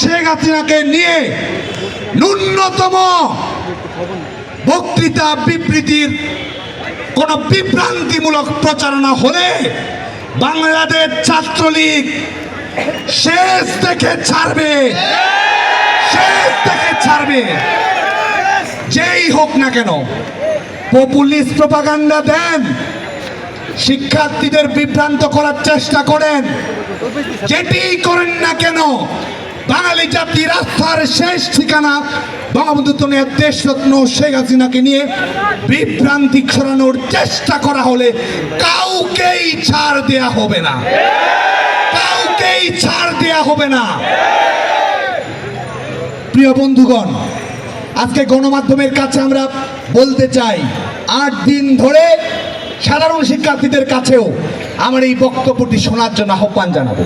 শেখ হাসিনাকে নিয়ে ন্যূনতম বক্তৃতা বিবৃতির কোন বিভ্রান্তিমূলক প্রচারণা হলে বাংলাদেশ ছাত্রলীগ শেষ থেকে ছাড়বে। শেষ থেকে ছাড়বে। যেই হোক না কেন, পপুলিস্ট প্রপাগান্ডা দেন, শিক্ষার্থীদের বিভ্রান্ত করার চেষ্টা করেন, যেটি করেন না কেন বাঙালি জাতি রাস্তার শেষ ঠিকানা বঙ্গবন্ধু তনের দেশরত্ন শেখ হাসিনাকে নিয়ে বিভ্রান্তি ছড়ানোর চেষ্টা করা হলে কাউকেই ছাড় দেয়া হবে না। কাউকেই ছাড় দেয়া হবে না। প্রিয় বন্ধুগণ, আজকে গণমাধ্যমের কাছে আমরা বলতে চাই, আট দিন ধরে সাধারণ শিক্ষার্থীদের কাছেও আমার এই বক্তব্যটি শোনার জন্য আহ্বান জানাব।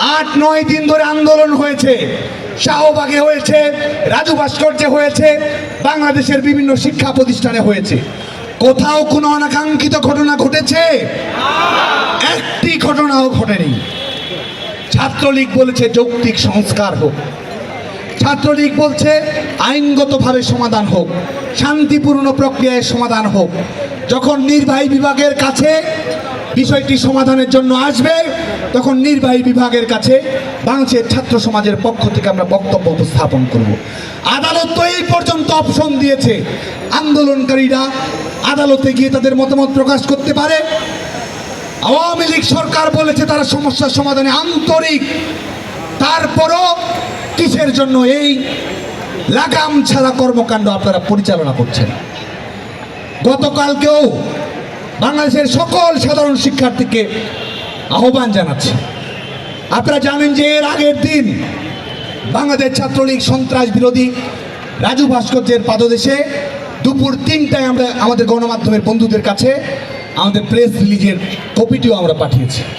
আট, নয় দিন ধরে আন্দোলন হয়েছে, শাহবাগে হয়েছে, রাজু ভাস্কর্যে হয়েছে, বাংলাদেশের বিভিন্ন শিক্ষা প্রতিষ্ঠানে হয়েছে। কোথাও কোনো অনাকাঙ্ক্ষিত ঘটনা ঘটেছে? একটি ঘটনাও ঘটেনি। ছাত্রলীগ বলেছে যৌক্তিক সংস্কার হোক। ছাত্রলীগ বলছে আইনগতভাবে সমাধান হোক, শান্তিপূর্ণ প্রক্রিয়ায় সমাধান হোক। যখন নির্বাহী বিভাগের কাছে বিষয়টি সমাধানের জন্য আসবে তখন নির্বাহী বিভাগের কাছে বাংলাদেশের ছাত্র সমাজের পক্ষ থেকে আমরা বক্তব্য উপস্থাপন করব। আদালত তো এই পর্যন্ত অপশন দিয়েছে। আন্দোলনকারীরা আদালতে গিয়ে তাদের মতামত প্রকাশ করতে পারে। আওয়ামী লীগ সরকার বলেছে তারা সমস্যার সমাধানে আন্তরিক। তারপরও কিসের জন্য এই লাগাম ছাড়া কর্মকাণ্ড আপনারা পরিচালনা করছেন? গতকালকেও বাংলাদেশের সকল সাধারণ শিক্ষার্থীকে আহ্বান জানাচ্ছি। আপনারা জানেন যে এর আগের দিন বাংলাদেশ ছাত্রলীগ সন্ত্রাস বিরোধী রাজু ভাস্কর্যের পাদদেশে দুপুর তিনটায় আমরা আমাদের গণমাধ্যমের বন্ধুদের কাছে আমাদের প্রেস রিলিজের কপিটিও আমরা পাঠিয়েছি।